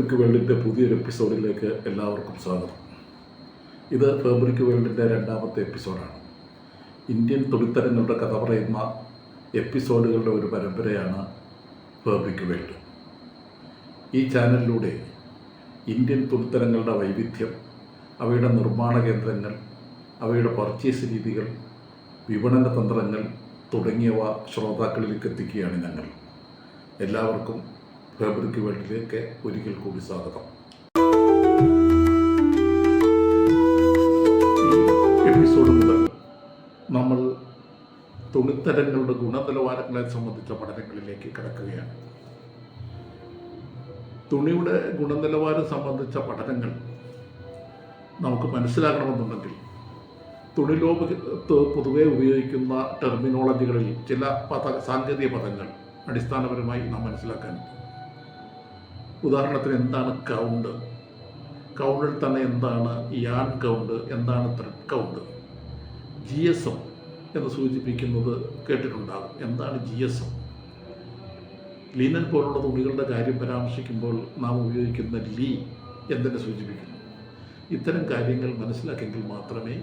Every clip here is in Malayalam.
ഫാബ്രിക് വേൾഡിന്റെ പുതിയൊരു എപ്പിസോഡിലേക്ക് എല്ലാവർക്കും സ്വാഗതം. ഇത് ഫാബ്രിക് വേൾഡിന്റെ രണ്ടാമത്തെ എപ്പിസോഡാണ്. ഇന്ത്യൻ തുണിത്തരങ്ങളുടെ കഥ പറയുന്ന എപ്പിസോഡുകളുടെ ഒരു പരമ്പരയാണ് ഫാബ്രിക് വേൾഡ് ഈ ചാനലിലൂടെ ഇന്ത്യൻ തുണിത്തരങ്ങളുടെ വൈവിധ്യം അവയുടെ നിർമ്മാണ കേന്ദ്രങ്ങൾ അവയുടെ പർച്ചേസ് രീതികൾ വിപണന തന്ത്രങ്ങൾ തുടങ്ങിയവ ശ്രോതാക്കളിലേക്ക് എത്തിക്കുകയാണ് ഞങ്ങൾ. എല്ലാവർക്കും ഫാബ്രിക് വേൾഡിലേക്ക് ഒരിക്കൽ കൂടി സ്വാഗതം. എപ്പിസോഡ് മുതൽ നമ്മൾ തുണിത്തരങ്ങളുടെ ഗുണനിലവാരങ്ങളെ സംബന്ധിച്ച പഠനങ്ങളിലേക്ക് കിടക്കുകയാണ്. തുണിയുടെ ഗുണനിലവാരം സംബന്ധിച്ച പഠനങ്ങൾ നമുക്ക് മനസ്സിലാക്കണമെന്നുണ്ടെങ്കിൽ തുണി ലോകത്ത് പൊതുവെ ഉപയോഗിക്കുന്ന ടെർമിനോളജികളിൽ ചില പദ സാങ്കേതിക പദങ്ങൾ അടിസ്ഥാനപരമായി നാം മനസ്സിലാക്കാനുണ്ട്. ഉദാഹരണത്തിന് എന്താണ് കൗണ്ട് കൗണ്ടിൽ തന്നെ എന്താണ് യാൻ കൗണ്ട് എന്താണ് thread count G S M എന്ന് സൂചിപ്പിക്കുന്നത് കേട്ടിട്ടുണ്ടാകും. എന്താണ് ജി എസ് എം ലീനൻ പോലുള്ള തുണികളുടെ കാര്യം പരാമർശിക്കുമ്പോൾ നാം ഉപയോഗിക്കുന്ന ലീ എന്തിനെ സൂചിപ്പിക്കുന്നു? ഇത്തരം കാര്യങ്ങൾ മനസ്സിലാക്കിയെങ്കിൽ മാത്രമേ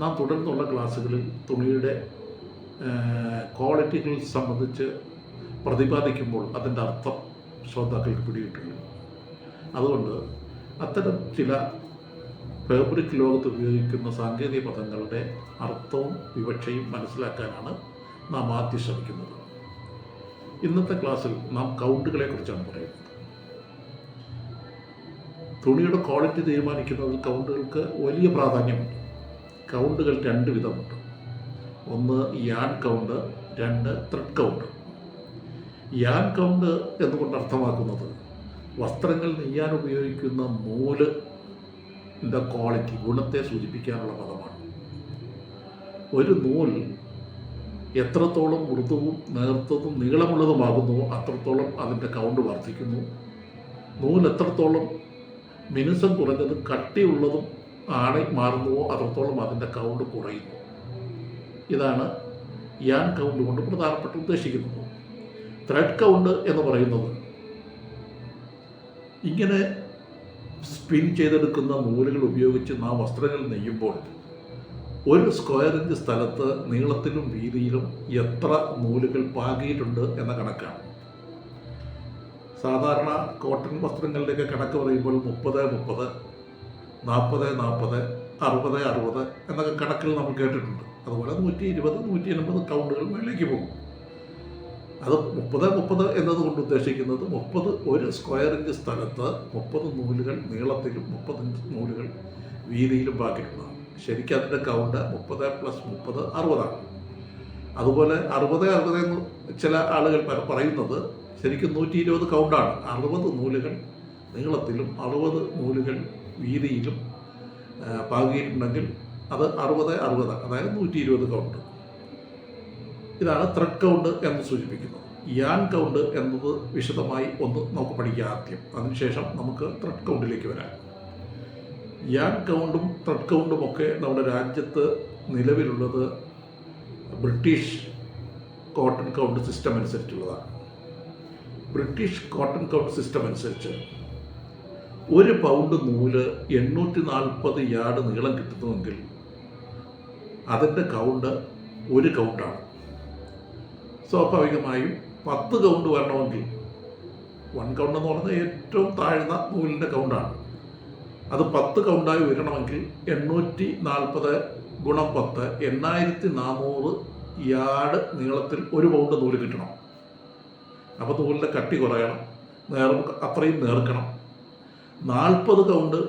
നാം തുടർന്നുള്ള ക്ലാസ്സുകളിൽ തുണിയുടെ ക്വാളിറ്റികൾ സംബന്ധിച്ച് പ്രതിപാദിക്കുമ്പോൾ അതിന്റെ അർത്ഥം ശ്രോതാക്കൾക്ക് പിടിയിട്ടുണ്ട് അതുകൊണ്ട് അത്തരം ചില ഫാബ്രിക് ലോകത്ത് ഉപയോഗിക്കുന്ന സാങ്കേതിക പദങ്ങളുടെ അർത്ഥവും വിവക്ഷയും മനസ്സിലാക്കാനാണ് നാം ആദ്യം ശ്രമിക്കുന്നത്. ഇന്നത്തെ ക്ലാസ്സിൽ നാം കൗണ്ടുകളെ കുറിച്ചാണ് പറയുന്നത്. തുണിയുടെ ക്വാളിറ്റി തീരുമാനിക്കുന്നതിൽ കൗണ്ടുകൾക്ക് വലിയ പ്രാധാന്യമുണ്ട്. കൗണ്ടുകൾ രണ്ട് വിധമുണ്ട്. ഒന്ന് യാൻ കൗണ്ട് രണ്ട് ത്രെഡ് കൗണ്ട്. യാൻ കൗണ്ട് എന്നുകൊണ്ട് അർത്ഥമാക്കുന്നത് വസ്ത്രങ്ങൾ നെയ്യാൻ ഉപയോഗിക്കുന്ന നൂൽ ക്വാളിറ്റി ഗുണത്തെ സൂചിപ്പിക്കാനുള്ള പദമാണ്. ഒരു നൂൽ എത്രത്തോളം മൃദുവും നേർത്തതും നീളമുള്ളതുമാകുന്നുവോ അത്രത്തോളം അതിന്റെ കൗണ്ട് വർദ്ധിക്കുന്നു. നൂൽ എത്രത്തോളം മിനുസം കുറഞ്ഞതും കട്ടിയുള്ളതും ആണ് മാറുന്നുവോ അത്രത്തോളം അതിന്റെ കൗണ്ട് കുറയുന്നു. ഇതാണ് യാൻ കൗണ്ട് കൊണ്ട് പ്രധാനപ്പെട്ട് ഉദ്ദേശിക്കുന്നത്. ത്രെഡ് കൗണ്ട് എന്ന് പറയുന്നത്. ഇങ്ങനെ സ്പിൻ ചെയ്തെടുക്കുന്ന നൂലുകൾ ഉപയോഗിച്ച് നാം വസ്ത്രങ്ങൾ നെയ്യുമ്പോൾ ഒരു സ്ക്വയർ ഇഞ്ച് സ്ഥലത്ത് നീളത്തിലും വീതിയിലും എത്ര നൂലുകൾ പാകിയിട്ടുണ്ട് എന്ന കണക്കാണ്. സാധാരണ കോട്ടൺ വസ്ത്രങ്ങളുടെയൊക്കെ കണക്ക് പറയുമ്പോൾ മുപ്പത് മുപ്പത് നാൽപ്പത് നാൽപ്പത് അറുപത് അറുപത് എന്നൊക്കെ കണക്കിൽ നമ്മൾ കേട്ടിട്ടുണ്ട്. അതുപോലെ നൂറ്റി ഇരുപത് നൂറ്റി എൺപത് കൗണ്ടുകൾ മുകളിലേക്ക് പോകും. അത് മുപ്പത് മുപ്പത് എന്നതുകൊണ്ട് ഉദ്ദേശിക്കുന്നത് മുപ്പത് ഒരു സ്ക്വയർ ഇഞ്ച് സ്ഥലത്ത് മുപ്പത് നൂലുകൾ നീളത്തിലും മുപ്പത് ഇഞ്ച് നൂലുകൾ വീതിയിലും ബാക്കിയിട്ടുള്ളതാണ് ശരിക്കും അതിന്റെ കൗണ്ട് മുപ്പത് പ്ലസ് മുപ്പത് അറുപതാണ്. അതുപോലെ അറുപത് അറുപത് എന്ന് ചില ആളുകൾ പറയുന്നത് ശരിക്കും നൂറ്റി ഇരുപത് കൗണ്ടാണ് അറുപത് നൂലുകൾ നീളത്തിലും അറുപത് നൂലുകൾ വീതിയിലും പാകിയിട്ടുണ്ടെങ്കിൽ അത് അറുപത് അറുപത് അതായത് നൂറ്റി ഇരുപത് കൗണ്ട് ഇതാണ് ത്രെഡ് കൗണ്ട് എന്ന് സൂചിപ്പിക്കുന്നത് യാൻ കൗണ്ട് എന്നത് വിശദമായി ഒന്ന് നമുക്ക് പഠിക്കുക ആദ്യം. അതിനുശേഷം നമുക്ക് ത്രെഡ് കൗണ്ടിലേക്ക് വരാം. യാൻ കൗണ്ടും ത്രെഡ് കൗണ്ടും ഒക്കെ നമ്മുടെ രാജ്യത്ത് നിലവിലുള്ളത് ബ്രിട്ടീഷ് കോട്ടൺ കൗണ്ട് സിസ്റ്റം അനുസരിച്ചുള്ളതാണ്. ബ്രിട്ടീഷ് കോട്ടൺ കൗണ്ട് സിസ്റ്റം അനുസരിച്ച് ഒരു പൗണ്ട് നൂൽ എണ്ണൂറ്റി നാൽപ്പത് യാർഡ് നീളം കിട്ടുന്നുവെങ്കിൽ അതിന്റെ കൗണ്ട് ഒരു കൗണ്ടാണ് സ്വാഭാവികമായും പത്ത് കൗണ്ട് വരണമെങ്കിൽ വൺ കൗണ്ട് എന്ന് പറഞ്ഞാൽ ഏറ്റവും താഴ്ന്ന നൂലിന്റെ കൗണ്ടാണ് അത് പത്ത് കൗണ്ടായി വരണമെങ്കിൽ എണ്ണൂറ്റി നാൽപ്പത് ഗുണം പത്ത് എണ്ണായിരത്തി നാനൂറ് യാർഡ് നീളത്തിൽ ഒരു പൗണ്ട് നൂൽ കിട്ടണം. അപ്പോൾ നൂലിന്റെ കട്ടി കുറയണം നേർ അത്രയും നേർക്കണം. നാൽപ്പത് കൗണ്ട്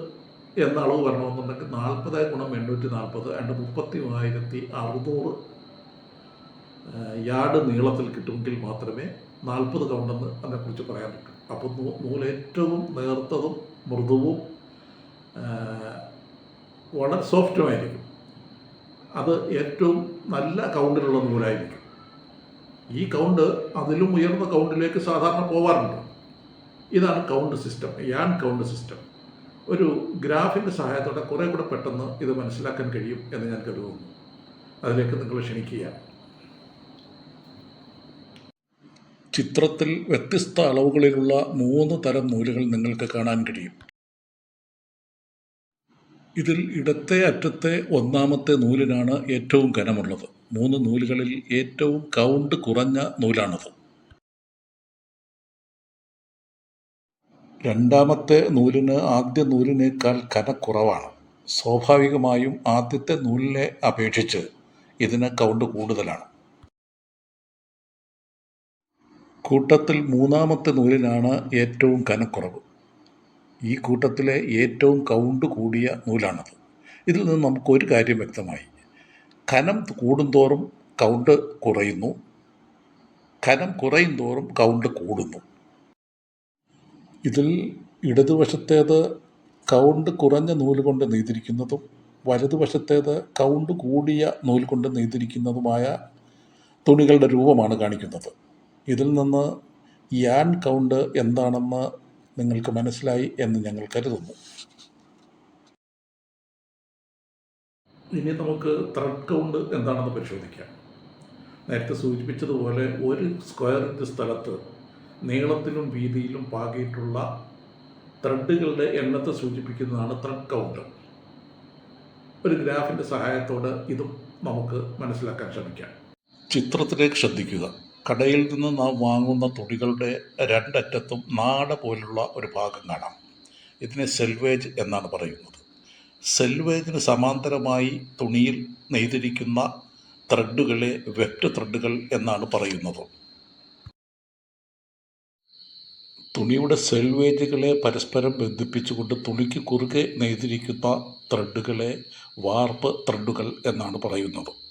എന്ന അളവ് വരണമെന്നുണ്ടെങ്കിൽ നാൽപ്പത് ഗുണം എണ്ണൂറ്റി നാൽപ്പത് രണ്ട് മുപ്പത്തി മൂവായിരത്തി അറുന്നൂറ് യാർഡ് നീളത്തിൽ കിട്ടുമെങ്കിൽ മാത്രമേ നാൽപ്പത് കൗണ്ടെന്ന് അതിനെക്കുറിച്ച് പറയാൻ പറ്റൂ. അപ്പോൾ നൂ ഏറ്റവും നേർത്തതും മൃദുവും വളരെ സോഫ്റ്റുമായിരിക്കും. അത് ഏറ്റവും നല്ല കൗണ്ടിലുള്ള നൂലായിരിക്കും. ഈ കൗണ്ട് അതിലും ഉയർന്ന കൗണ്ടിലേക്ക് സാധാരണ പോവാറുണ്ട്. ഇതാണ് count system yarn count system. ഒരു ഗ്രാഫിന്റെ സഹായത്തോടെ കുറേ കൂടെ പെട്ടെന്ന് ഇത് മനസ്സിലാക്കാൻ കഴിയും എന്ന് ഞാൻ കരുതുന്നു. അതിലേക്ക് നിങ്ങൾ ക്ഷണിക്കുക ചിത്രത്തിൽ വ്യത്യസ്ത അളവുകളിലുള്ള മൂന്ന് തരം നൂലുകൾ നിങ്ങൾക്ക് കാണാൻ കഴിയും. ഇതിൽ ഇടത്തെ അറ്റത്തെ ഒന്നാമത്തെ നൂലിനാണ് ഏറ്റവും കനമുള്ളത് മൂന്ന് നൂലുകളിൽ ഏറ്റവും കൗണ്ട് കുറഞ്ഞ നൂലാണത്. രണ്ടാമത്തെ നൂലിന് ആദ്യ നൂലിനേക്കാൾ കനക്കുറവാണ് സ്വാഭാവികമായും ആദ്യത്തെ നൂലിനെ അപേക്ഷിച്ച് ഇതിന് കൗണ്ട് കൂടുതലാണ്. കൂട്ടത്തിൽ മൂന്നാമത്തെ നൂലിനാണ് ഏറ്റവും കനക്കുറവ്. ഈ കൂട്ടത്തിലെ ഏറ്റവും കൗണ്ട് കൂടിയ നൂലാണത്. ഇതിൽ നിന്ന് നമുക്കൊരു കാര്യം വ്യക്തമായി. കനം കൂടുന്തോറും കൗണ്ട് കുറയുന്നു. കനം കുറയും തോറും കൗണ്ട് കൂടുന്നു. ഇതിൽ ഇടതുവശത്തേത് കൗണ്ട് കുറഞ്ഞ നൂൽ കൊണ്ട് നെയ്തിരിക്കുന്നതും വലതുവശത്തേത് കൗണ്ട് കൂടിയ നൂൽ കൊണ്ട് നെയ്തിരിക്കുന്നതുമായ തുണികളുടെ രൂപമാണ് കാണിക്കുന്നത്. ഇതിൽ നിന്ന് യാൻ കൗണ്ട് എന്താണെന്ന് നിങ്ങൾക്ക് മനസ്സിലായി എന്ന് ഞങ്ങൾ കരുതുന്നു. ഇനി നമുക്ക് ത്രെഡ് കൗണ്ട് എന്താണെന്ന് പരിശോധിക്കാം. നേരത്തെ സൂചിപ്പിച്ചതുപോലെ ഒരു സ്ക്വയറിന്റെ സ്ഥലത്ത് നീളത്തിലും വീതിയിലും പാകിയിട്ടുള്ള ത്രെഡുകളുടെ എണ്ണത്തെ സൂചിപ്പിക്കുന്നതാണ് ത്രെഡ് കൗണ്ട് ഒരു ഗ്രാഫിന്റെ സഹായത്തോടെ ഇതും നമുക്ക് മനസ്സിലാക്കാൻ ശ്രമിക്കാം. ചിത്രത്തിലേക്ക് ശ്രദ്ധിക്കുക. കടയിൽ നിന്ന് നാം വാങ്ങുന്ന തുണികളുടെ രണ്ടറ്റത്തും നാട പോലുള്ള ഒരു ഭാഗം കാണാം. ഇതിനെ സെൽവേജ് എന്നാണ് പറയുന്നത്. സെൽവേജിന് സമാന്തരമായി തുണിയിൽ നെയ്തിരിക്കുന്ന ത്രെഡുകളെ വെറ്റ് ത്രെഡുകൾ എന്നാണ് പറയുന്നത്. തുണിയുടെ സെൽവേജുകളെ പരസ്പരം ബന്ധിപ്പിച്ചുകൊണ്ട് തുണിക്ക് കുറുകെ നെയ്തിരിക്കുന്ന ത്രെഡുകളെ വാർപ്പ് ത്രെഡുകൾ എന്നാണ് പറയുന്നത്.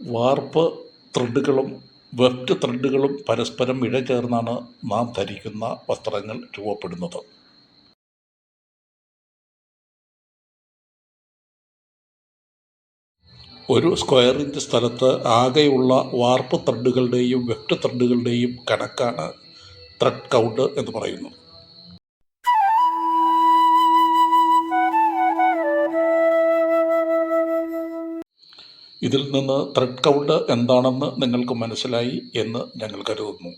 വാർപ്പ് ത്രെഡുകളും വെഫ്റ്റ് ത്രെഡുകളും പരസ്പരം ഇഴചേർന്നാണ് നാം ധരിക്കുന്ന വസ്ത്രങ്ങൾ രൂപപ്പെടുന്നത്. ഒരു സ്ക്വയർ ഇഞ്ച് സ്ഥലത്ത് ആകെയുള്ള വാർപ്പ് ത്രെഡുകളുടെയും വെഫ്റ്റ് ത്രെഡുകളുടെയും കണക്കാണ് ത്രെഡ് കൗണ്ട് എന്ന് പറയുന്നത്. ഇതിൽ നിന്ന് ത്രെഡ് കൗണ്ട് എന്താണെന്ന് നിങ്ങൾക്ക് മനസ്സിലായി എന്ന് ഞങ്ങൾ കരുതുന്നു.